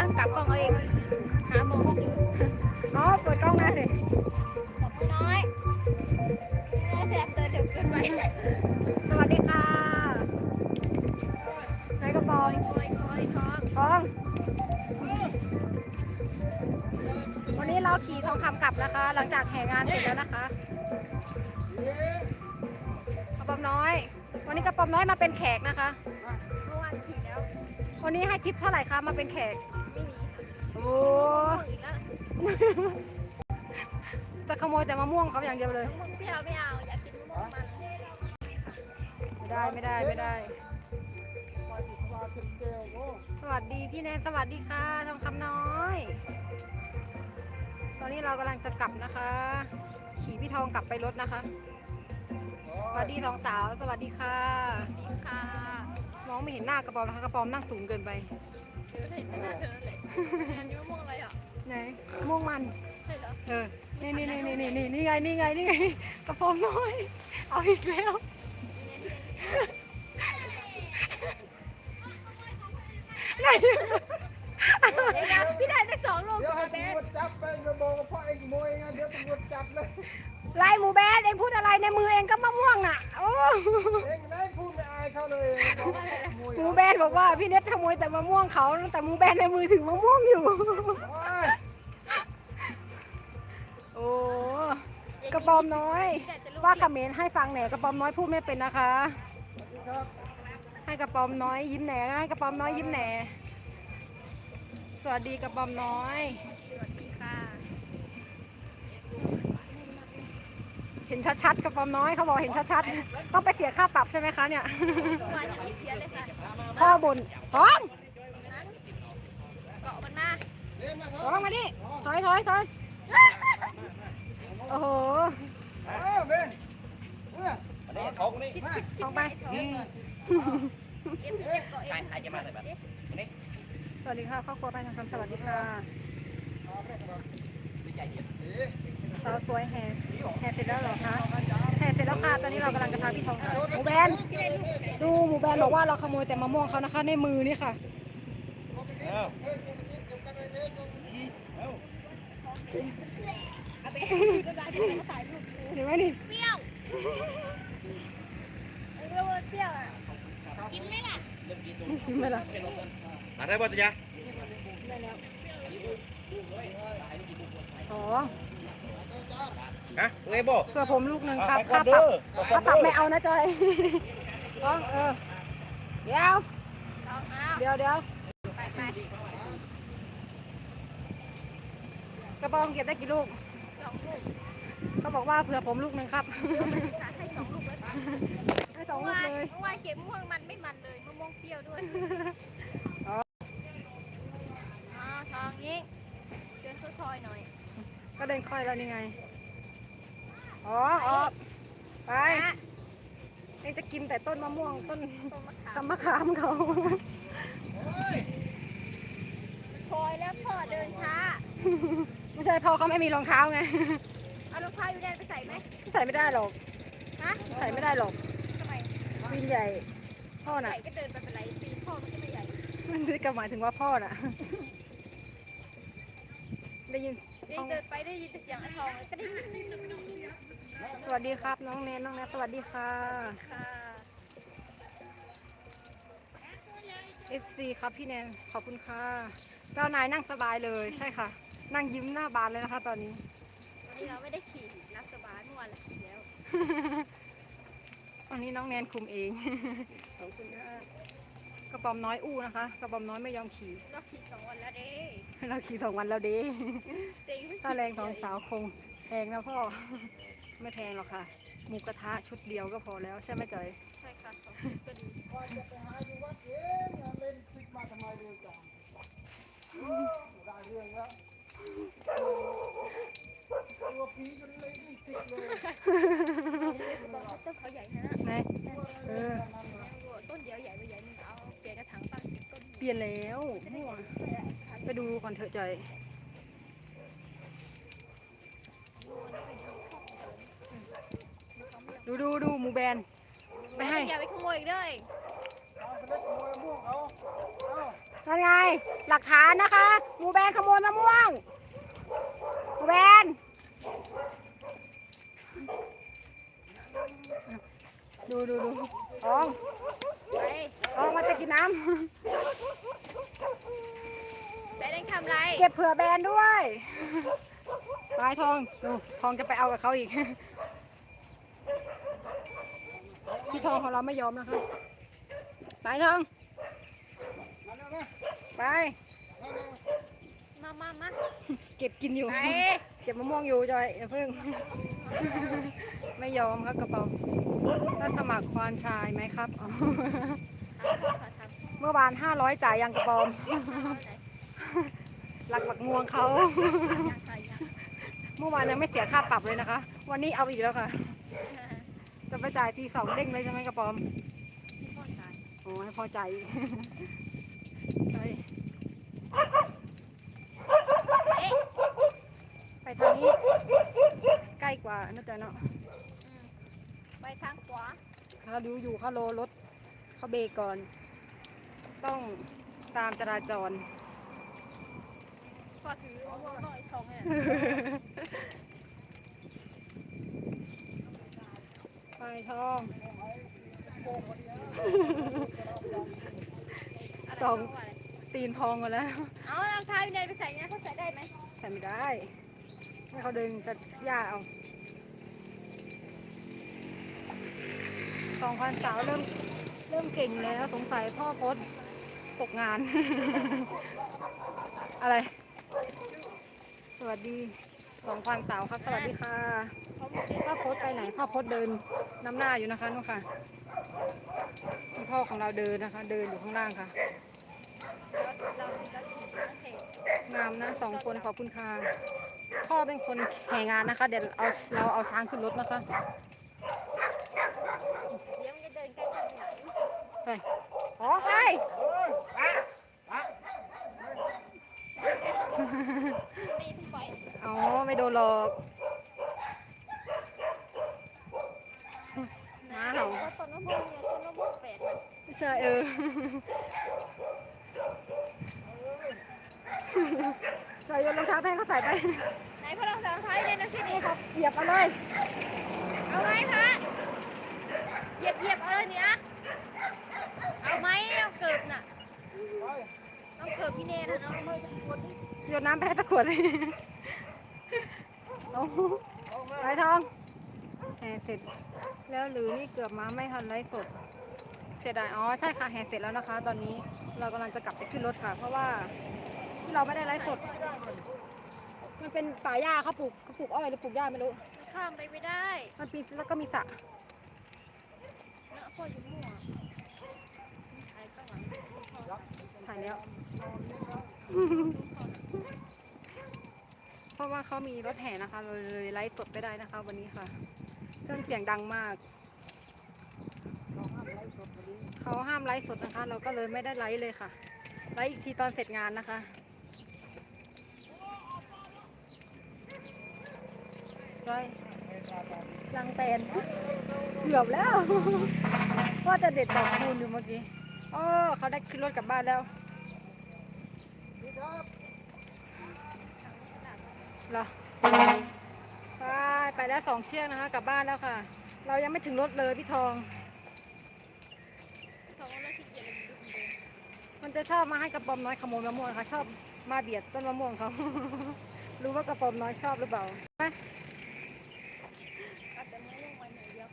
ำลังกลับกล้องเอาเองหาโมงไม่เจออ๋อเปิดกล้องนะสิขอบคุณน้อยแสบเดินเดี๋ยวเกินไปสวัสดีค่ะนายกระปอคมอยคอยคอยทอง วันนี้เราขี่ทองคำกลับนะคะ หลังจากแห่งานเสร็จแล้วนะคะกระปอมน้อย วันนี้กระปอมน้อยมาเป็นแขกนะคะ เมื่อวานขี่แล้ววันนี้ให้ทิปเท่าไหร่คะมาเป็นแขกไม่มี โอ้ม่วงอีกแล้วจะขโมยแต่มะม่วงเขาอย่างเดียวเลยน้องมึงเปรี้ยวไม่เอา อยากกินมะม่วงมันไม่ได้ไม่ได้ไม่ได้ สวัสดีพี่แนนสวัสดีค่ะทองคำน้อย ตอนนี้เรากำลังจะกลับนะคะ ขี่พี่ทองกลับไปรถนะคะ สวัสดีสองสาวสวัสดีค่ะ ดีค่ะมองไม่เห็นหน้ากระปอมนะคะกระปอมนั่งสูงเกินไปเธอเลยเธอเลย อันนี้มะม่วงอะไรอะ ไหนม่วงมัน ใช่เหรอ เออ นี่นี่นี่นี่นี่นี่ไงนี่ไงนี่ไงกระปอมน้อย เอาอีกแล้ว ไหนเดี๋ยวนะพี่ได้ได้สองลูกเดี๋ยวให้แบตำรวจจับไปก็บอกว่าพ่อเองขโมยไงเดี๋ยวตำรวจจับเลยไล่หมูแบนเองพูดอะไรในมือเองก็มะม่วงน่ะ โอ้ เองได้พูดไม่อาย เขาเลยบอกว่าขโมยหมูแบนบอกว่าพี่เน็ตขโมยแต่มะม่วงเขาแต่หมูแบนในมือถือมะม่วงอยู่ โอ้กระปอมน้อย ว่าคอมเขมนให้ฟังแหน่กระปอมน้อยพูดไม่เป็นนะคะ ให้กระปอมน้อยยิ้มแหน่ให้กระปอมน้อยยิ้มแหน่สวัสดีกระปอมน้อย สวัสดีค่ะ เห็นชัดๆกระปอมน้อยเขาบอกเห็นชัดๆต้องไปเสียค่าปรับใช่ไหมคะเนี่ยมาอย่างนี้เสียเลยค่ะพ่อบนพร้อมนั้นเกาะมันมาเรียนมาเถพร้ออะมมาดิถอยถอยถอยโอ้โหเออเบนเอออันนี้ท้องนี่มาออกไปเอ็มเอ็มเกาะเอ็มใครจะมาใส่แบบสวัสดีค่ะครอบครัวไปทางคำสวัสดีค่ะ ดีใจเย็นเอ๊ะสาวสวยแห่แห่เสร็จแล้วเหรอคะแห่เสร็จแล้วค่ะตอนนี้เรากำลังจะพาพี่ทองค่ะหมูแบนดูหมูแบนบอกว่าเราขโมยแต่มะม่วงเขานะคะ ในมือนี่ค่ะเอ้าเอ้ยกูไปกินกับกันเลยเด้อกูเอ้าเอาไปก็ได้ที่เขาถ่ายรูปเห็นไหมนี่เปรี้ยวเออแล้วมันเปรี้ยวอะกินไหมล่ะนี่ชิมไหมล่ะอะไรบ้างจ๊ะได้แล้วอ๋อ ฮะเอ้ยบ่เพื่อผมลูกหนึ่งครับไปก่ค่าอนปรัเด้บอค่าปรับไม่เอานะจอยอ๋อเออเดี๋ยวลองเอาเดี๋ยวเดี๋ยวไปไปกระบองเก็บได้กี่ลูกสองลูกเขาบอกว่าเผื่อผมลูกหนึ่งครับให้สองลูกเลยให้สองเมื่อลูกวานเลยเมื่อวานเก็บม่วงมันไม่มันเลยมะม่วงเปรี้ยวด้วยอ๋ออ๋อทองยิงเดินค่อยๆหน่อย ก็เดินค่อยแล้วนี่ไง อ๋ออ๋อไปนะเองจะกินแต่ต้นมะม่วงต้นต้นมะขามคำมะขามเขาคอยแล้วพ่อเดินช้า ไม่ใช่พ่อเขาไม่มีรองเท้าไง เอารองเท้าอยู่แดนไปใส่ไหมใส่ไม่ได้หรอก ฮะ ใส่ไม่ได้หรอกทำไมปีนใหญ่ พ่อน่ะ ใส่ก็เดินไปเป็นไรปีนพ่อมันก็ไม่ใหญ่ มันก็หมายถึงว่าพ่อน่ะ ได้ยิน เดินเดินไปได้ยินแต่เสียงไอ้ทองก็ได้ยินสวัสดีครับ น้องเนนน้องแนทสวัสดีค่ะ ค่ะ FC ครับพี่แนนขอบคุณค่ะเจ้านายนั่งสบายเลยใช่ค่ะ นั่งยิ้มหน้าบานเลยนะคะ ตอนนี้ วันนี้เราไม่ได้ขี่นักสบายเมื่อวานเราขี่แล้ว วันนี้น้องแนนคุมเอง ขอบคุณค่ะกระป๋อมน้อยอู้นะคะ กระป๋อมน้อยไม่ยอมขี่ เราขี่สองวันแล้วเด้เราขี่สองวันแล้วเด้ เต็ง ไม่ถ้าแรงของสาวคงแพงนะพ่อ ไม่แพงหรอกค่ะ หมูกระทะชุดเดียวก็พอแล้วใช่ไหมจอย ใช่ค่ะสองชุดก็ดีว่าจะไปหาอยู่วัดเองเล่นซิกมาทำไมเร็วจังโอ้ได้เรื่องแล้วตัวผีจนเล่นซิกเลยบอกว่าต้นเขาใหญ่นะไหนเออต้นเดียวใหญ่ไปใหญ่มึงเอาเปลี่ยนกระถางตั้งต้นเปลี่ยนแล้วมั่วไปดูก่อนเถอะจอย ดูดูดูหมูแบน ไม่ให้อย่าไปขโมยอีกเลยเอาไปเล่นขโมยม่วงเขาเอานั่นไง หลักฐานนะคะ หมูแบนขโมยมะม่วง หมูแบน ดูดูดูทองไปทองมันจะกินน้แบนเองทำไรำ เก็บเผื่อแบนด้วย ปลายทอง ดู ทองจะไปเอากับเขาอีก พี่ทองของเราไม่ยอมนะคะปลายทองมาเร็วนะไป มามามาเก็บกินอยู่ ไปเก็บมะม่วงอยู่จอยอย่าเพิ่ง ไม่ยอมครับกระเป๋าถ้าสมัครควานชายไหมครับอ๋อขอทำเมื่อวานห้าร้อยจ่ายยังกระปอมไหนหลักหลักงวงเขายังค่ะยังเมื่อวานยังไม่เสียค่าปรับเลยนะคะ วันนี้เอาอีกแล้วค่ะ จะไปจ่ายทีสองเด้งเลยใช่ไหมกระปอมที่พ่อตายโอ้ให้พอใจอีกไปเอ๊ะไปทางนี้ ใกล้กว่าน่าจะเนาะอืมไปทางขวาถ้าดูอยู่เขาโลรถเขาเบรกก่อน ต้องตามจราจรพอถือมะม่วงหน่อยสองเนี่ย ไปทอง สองตีนพองกันแล้ว เอารองเท้าอยู่ในไปใส่เนี่ยเขาใส่ได้ไหมใส่ไม่ได้ ให้เขาเดินจะย่าเอาสองพันสาวเริ่มเริ่มเก่งแล้วสงสัยพ่อพดตกงาน อะไร สวัสดีสองพันสาวครับ สวัสดีค่ะ เขาบอกเดี๋ยวพ่อพดไปไหนพ่อพดเดินน้ำหน้าอยู่นะคะนู่นค่ะคุณพ่อของเราเดินนะคะ เดินอยู่ข้างล่างค่ะงามนะสองคนขอบคุณค่ะพ่อเป็นคนแห่งานนะคะ เดี๋ยวเอาเราเอาช้างขึ้นรถนะคะเดี๋ยวมันจะเดินใกล้กันหลังไปขอไปเฮ้ยปะปะตีเพิ่งปล่อยอ๋อไม่โดนหรอก นะ เขาต้นมะม่วงเนี่ยต้นมะม่วงแปดน่ะไม่ใช่เออใส่โยนรองเท้าให้เขาใส่ไปไหนพอเราใส่รองเท้าอยู่ในนั้นสินี่เหยียบเอาเลย เอาไหมคะเหยียบเหยียบเอาเลยเนี่ยเอาไหมเราเกิดน่ะไปเราเกิดพี่เนนะเอาไม่คนโยนน้ำไปให้สักขวดเลยเอาเอามาไปทอง แห่เสร็จ แล้วหรือนี่เกือบมาไม่ทันไลฟ์สด เสียดายอ๋อใช่ค่ะแห่เสร็จแล้วนะคะ ตอนนี้เรากำลังจะกลับไปขึ้นรถค่ะ เพราะว่าที่เราไม่ได้ไลฟ์สด มันเป็นป่าหญ้าเขาปลูกเขาปลูกอ้อยหรือปลูกหญ้าไม่รู้ ข้ามไปไม่ได้มันปีนแล้วก็มีสระเนาะพ่ออยู่มั่วใครข้างหลังพ่อถ่ายแล้ว เพราะว่าเขามีรถแห่นะคะเราเลยไลฟ์สดไม่ได้นะคะ วันนี้ค่ะ เครื่องเสียงดังมาก เขาห้ามไลฟ์สดนะคะ เราก็เลยไม่ได้ไลฟ์เลยค่ะ ไลฟ์อีกทีตอนเสร็จงานนะคะใช่ลังแตนเกือบแล้วว่าจะเด็ดดอกคูณอยู่เมื่อกี้อ๋อเขาได้ขึ้นรถกลับบ้านแล้วนี่ครับเหรอไป ไปแล้วสองเชือกนะคะ กลับบ้านแล้วค่ะ เรายังไม่ถึงรถเลยพี่ทองสองคนแล้วที่เกียจเลยดูดีมันจะชอบมาให้กระปอมน้อยขโมยมะม่วงค่ะ ชอบมาเบียดต้นมะม่วงเขา รู้ว่ากระปอมน้อยชอบหรือเปล่าไปเอาแต่มือลงไว้หน่อยเดียว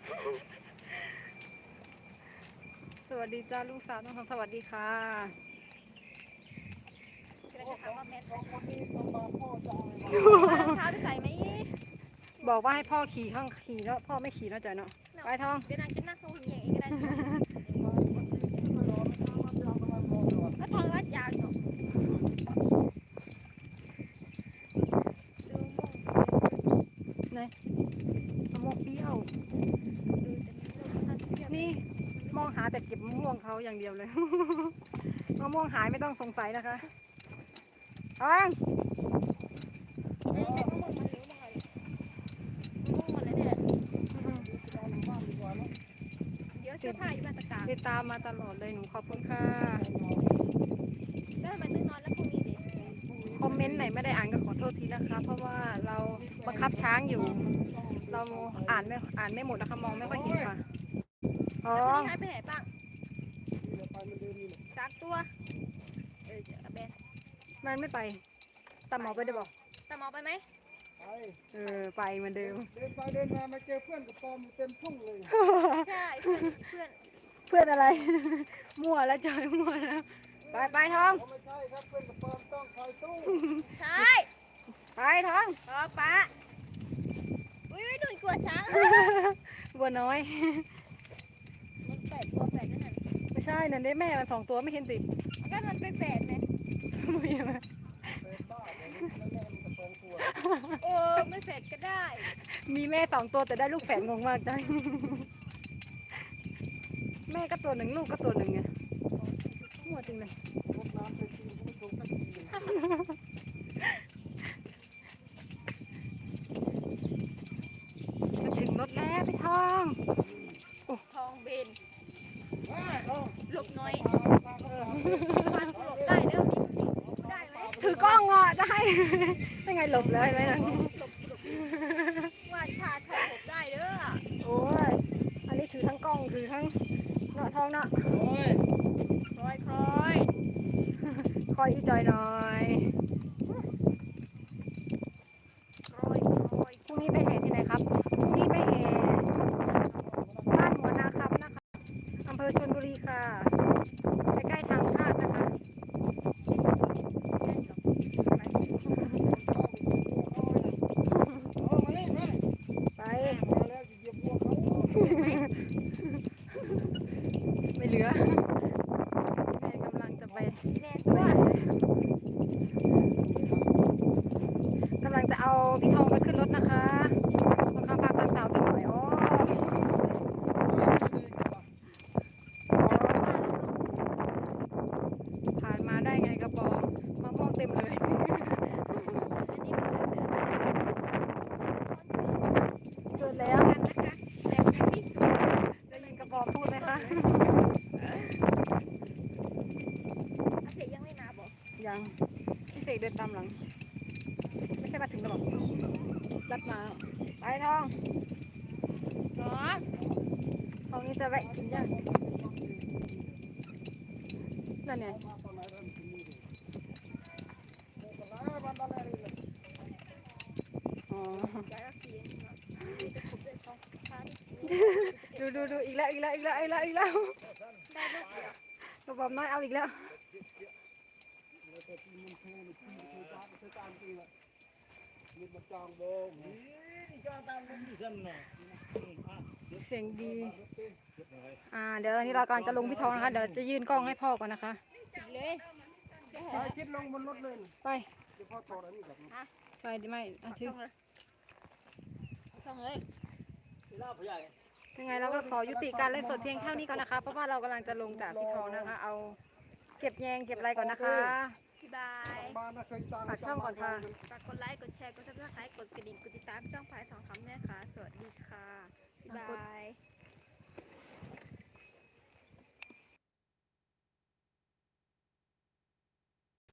สวัสดีจ้าลูกสาวน้องทองสวัสดีค่ะคือเราจะถามว่าแม่สองคนนี้ต้องมาพ่อจะเอาอะไรเอารองเท้าไปใส่ไหม บอกว่าให้พ่อขี่ข้างขี่แล้วพ่อไม่ขี่แล้วจ้ะเนาะไปทองเดี๋ยวนางจะนั่งตรงหินอย่างนี้ก็ได้นะไม่รอไม่ทำมันจะเอาอะไรรอดีกว่าก็ทองรัดยางเนาะดูมุ่งไหนมะม่วงเปรี้ยวดูแต่ไม่รู้ท่านเทียบนี่มองหาแต่เก็บมะม่วงเขาอย่างเดียวเลยมะม่วงหายไม่ต้องสงสัยนะคะทอง เอ้ยแต่มะม่วงมันเหลวมากเลยมะม่วงมันอะไรเนี่ย จะเอาหลังบ้านดีกว่าเนอะ เดี๋ยวเสื้อผ้าอยู่บ้านตะกร้าติดตามมาตลอดเลยหนูขอบคุณค่ะไปแล้วทำไมต้องนอนแล้วพรุ่งนี้ดิคอมเมนต์ไหนไม่ได้อ่านก็ขอโทษทีนะคะ เพราะว่าเราบังคับช้างอยู่ เราอ่านไม่อ่านไม่หมดนะคะมองไม่ค่อยเห็นค่ะอ๋อแล้วพรุ่งนี้หายไปไหนบ้างนี่แหละไปมันเดินนี่แหละสามตัวเออเจอกับแบนมันไม่ไปตามหมอไปได้บอกตามหมอไปไหมไป เออไปเหมือนเดิม เดินไปเดินมามาเจอเพื่อนกับปอมเต็มทุ่งเลย ใช่เพื่อนเพื่อนเพื่อนอะไร มั่วแล้วจอยมั่วแล้วไปไปท้องเขาไม่ใช่ครับเพื่อนกับปอมต้องคอยตู้ใช่ไปท้องพอปะอุ้ยไม่ดุนกลัวช้างบัวน้อยมันแปดตัวแปดนั่นน่ะไม่ใช่นั่นได้แม่มันสองตัวไม่เห็นสิมันก็มันเป็นแปดไหมไม่เห็นไหม เป็นบ้าอย่างนี้แล้วแม่มันก็สองตัว เออไม่แปดก็ได้ มีแม่สองตัวแต่ได้ลูกแฝดงงมากจังแม่ก็ตัวหนึ่งลูกก็ตัวหนึ่งไงมั่วจริงเลยรดน้ำไปทีก็ไม่ถูกสักทีเลยจะถึงรถแล้วพี่ทองทองเบนว้ายเอาหลบหน้อยปลาปลาก็ปลามันหลบได้เด้อนี่ได้ไหมถือกล้องอะจะให้ยังไงหลบเลยไหมนะ วานชาไทยหลบได้เด้อ โอ้ยอันนี้ ถือทั้งกล้องถือทั้งเนาะทองเนาะโอ้ยคอยคอยคอยอีจอยหน่อย คอยคอย พรุ่งนี้ไปแห่ที่ไหนครับพรุ่งนี้ไปแห่บ้านหัวนาครับนะคะอำเภอชลบุรีค่ะใกล้ๆทางพาดนะคะ เอามาเล่นไป ไป มาแล้วจะเหยียบหัวเขา ไม่เหลือแม่กำลังจะไป แน่ตัว กำลังจะเอา พี่ทองไปขึ้นรถนะคะมาข้ามภาครักษาเป็นหน่อยอ๋อผ่านมาได้ไงกระปอมมะม่วงเต็มเลยอันนี้เหลือเหลือเกิดแล้วกันนะคะแต่ยังไม่สุดได้ยินกระปอมพูดไหมคะอาเสกยังไม่มาบอกยังพี่เสกเดินตามหลัง ไม่ใช่มาถึงแล้วบอกรัดมา ไปทองเนาะทองนี้จะแวะกินย่างนั่นไงอ๋อยายก็กินเนาะจะขุดด้วยทองพันดูดูดูอีกแล้วอีกแล้วอีกแล้วอีกแล้วอีกแล้วได้ลูกเดียวกระปอมน้อยเอาอีกแล้ว เสียงดี อ่า เดี๋ยวตอนนี้เรากำลังจะลงพี่ทองนะคะ เดี๋ยวจะยื่นกล้องให้พ่อก่อนนะคะ เลยไปคิดลงบนรถเลยไปเดี๋ยวพ่อถอดอันนี้แบบนี้ไปดีไหมอะถือช่องเลยช่องเลยลาบใหญ่ยังไงเราก็ขอยุติการไลฟ์สดเพียงเท่านี้ก่อนนะคะ เพราะว่าเรากำลังจะลงจากพี่ทองนะคะ เอาเก็บแยงเก็บอะไรก่อนนะคะบ๊ายบาย บ้านนะเคยตังฝากช่องก่อนค่ะ ฝากกดไลค์กดแชร์กดซับสไครต์กดกระดิ่งกดติดตามช่องพายทองคำแม่ค่ะ สวัสดีค่ะบ๊ายบาย